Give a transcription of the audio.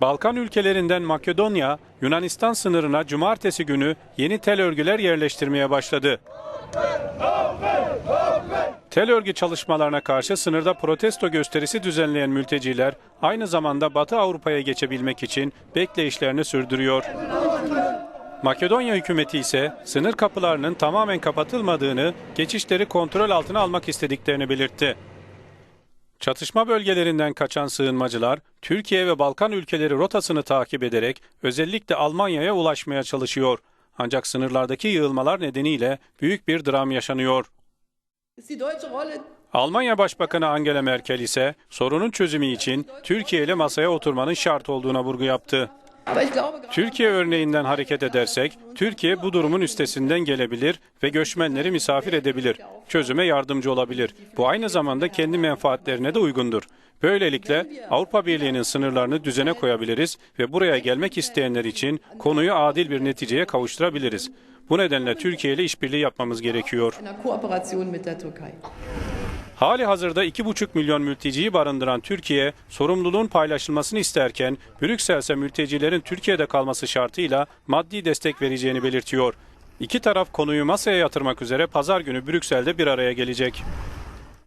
Balkan ülkelerinden Makedonya, Yunanistan sınırına cumartesi günü yeni tel örgüler yerleştirmeye başladı. Tel örgü çalışmalarına karşı sınırda protesto gösterisi düzenleyen mülteciler aynı zamanda Batı Avrupa'ya geçebilmek için bekleyişlerini sürdürüyor. Makedonya hükümeti ise sınır kapılarının tamamen kapatılmadığını, geçişleri kontrol altına almak istediklerini belirtti. Çatışma bölgelerinden kaçan sığınmacılar, Türkiye ve Balkan ülkeleri rotasını takip ederek özellikle Almanya'ya ulaşmaya çalışıyor. Ancak sınırlardaki yığılmalar nedeniyle büyük bir dram yaşanıyor. Almanya Başbakanı Angela Merkel ise sorunun çözümü için Türkiye ile masaya oturmanın şart olduğuna vurgu yaptı. Türkiye örneğinden hareket edersek, Türkiye bu durumun üstesinden gelebilir ve göçmenleri misafir edebilir. Çözüme yardımcı olabilir. Bu aynı zamanda kendi menfaatlerine de uygundur. Böylelikle Avrupa Birliği'nin sınırlarını düzene koyabiliriz ve buraya gelmek isteyenler için konuyu adil bir neticeye kavuşturabiliriz. Bu nedenle Türkiye ile işbirliği yapmamız gerekiyor. Hali hazırda 2,5 milyon mülteciyi barındıran Türkiye, sorumluluğun paylaşılmasını isterken Brüksel ise mültecilerin Türkiye'de kalması şartıyla maddi destek vereceğini belirtiyor. İki taraf konuyu masaya yatırmak üzere pazar günü Brüksel'de bir araya gelecek.